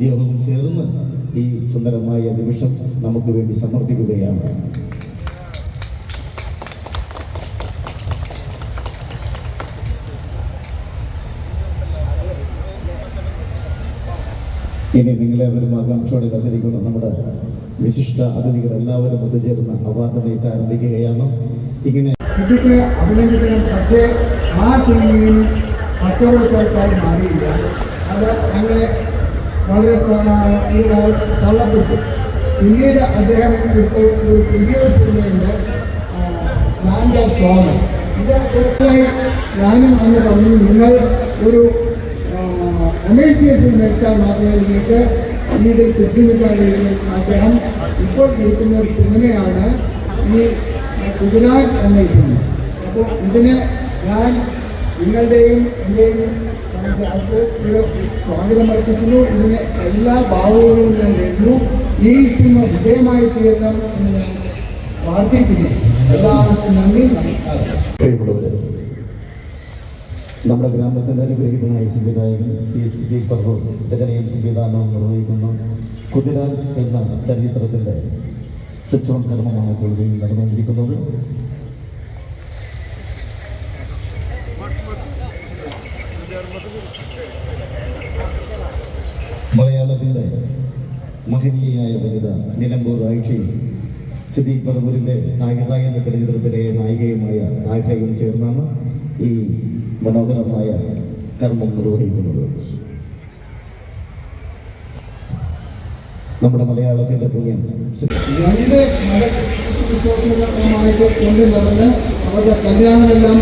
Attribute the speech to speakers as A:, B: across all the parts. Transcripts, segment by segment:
A: അദ്ദേഹവും ചേർന്ന് ഈ സുന്ദരമായ നിമിഷം നമുക്ക് വേണ്ടി സമർപ്പിക്കുകയാണ്. ഇനി നിങ്ങളെവരും ആകാംക്ഷയോടെ കാത്തിരിക്കുന്ന. നമ്മുടെ വിശിഷ്ട അതിഥികൾ എല്ലാവരും ഒത്തുചേർന്ന് അവാർഡ് ആരംഭിക്കുകയാണ്. ഇങ്ങനെ
B: കുട്ടിക്ക് അഭിനന്ദിക്കണം പക്ഷേ ആ സിനിമയിൽ കച്ചവടക്കാർക്കായി മാറിയില്ല. അത് അങ്ങനെ വളരെ തള്ളപ്പെട്ടു. പിന്നീട് അദ്ദേഹം ഇപ്പോൾ ഒരു പുതിയ സിനിമയുണ്ട് ലാൻഡ് സ്വാമി ഇത് ഞാനും അന്ന് പറഞ്ഞു നിങ്ങൾ ഒരു കൊമേഴ്സ്യൽ സിനിമ എടുത്താൽ മാത്രമേ നിങ്ങൾക്ക് ഇതിൽ പിടിച്ചു നിൽക്കാൻ കഴിയുള്ളൂ അദ്ദേഹം ഇപ്പോൾ എടുക്കുന്ന ഒരു സിനിമയാണ് ഈ ഗുജറാത്ത് എന്ന സിനിമ. അപ്പോൾ ഇതിന് ഞാൻ നിങ്ങളുടെയും എന്റെയും സ്വാഗതം അർപ്പിക്കുന്നു. ഇതിന് എല്ലാ ഭാവങ്ങളും ഞാൻ നേരുന്നു. ഈ സിനിമ വിജയമായി തീരണം എന്ന് ഞാൻ പ്രാർത്ഥിക്കുന്നു. എല്ലാവർക്കും നന്ദി നമസ്കാരം.
A: നമ്മുടെ ഗ്രാമത്തിന്റെ അനുഗ്രഹീതനായ സംവിധായകൻ ശ്രീ സിദ്ധി പ്രഭു രചനയും സംവിധാനവും നിർവഹിക്കുന്ന. കുതിരാൻ എന്ന ചലച്ചിത്രത്തിന്റെ സ്വിച്ച് ഓൺ കർമ്മമാണ് കൊള്ളുകയും നടന്നുകൊണ്ടിരിക്കുന്നത്. മലയാളത്തിന്റെ മഹനീയായ വനിത നിലമ്പൂർ ആഴ്ചയിൽ സിദ്ദീഖ് പറവൂരിന്റെ നായിക എന്ന ചലച്ചിത്രത്തിലെ നായികയുമായ നായികയും ചേർന്നാണ് ഈ മനോഹരമായ കർമ്മം നിർവഹിക്കുന്നത്. നമ്മുടെ മലയാളത്തിന്റെ പുണ്യം
B: രണ്ട് കൊണ്ട് നടന്ന് അവരുടെ കല്യാണമെല്ലാം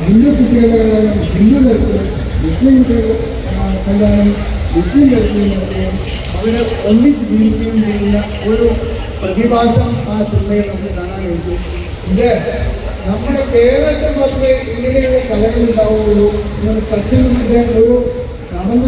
B: ഹിന്ദു കുട്ടികളുടെ കല്യാണം ഹിന്ദു തരത്തിൽ മുസ്ലിം കുട്ടികളുടെ ആ, കല്യാണം മുസ്ലിം കഴിക്കുകയും അവരെ ഒന്നിച്ച് ജീവിക്കുകയും ചെയ്യുന്ന ഒരു പ്രതിഭാസം ആ സിനിമയിൽ നമുക്ക് കാണാൻ കഴിയും ഇത് നമ്മുടെ കേരളത്തിൽ മാത്രമേ ഇങ്ങനെയുള്ള കലകൾ ഉണ്ടാവുകയുള്ളൂ ഇങ്ങനെ സച്ചിൻ ഒരു നടന്ന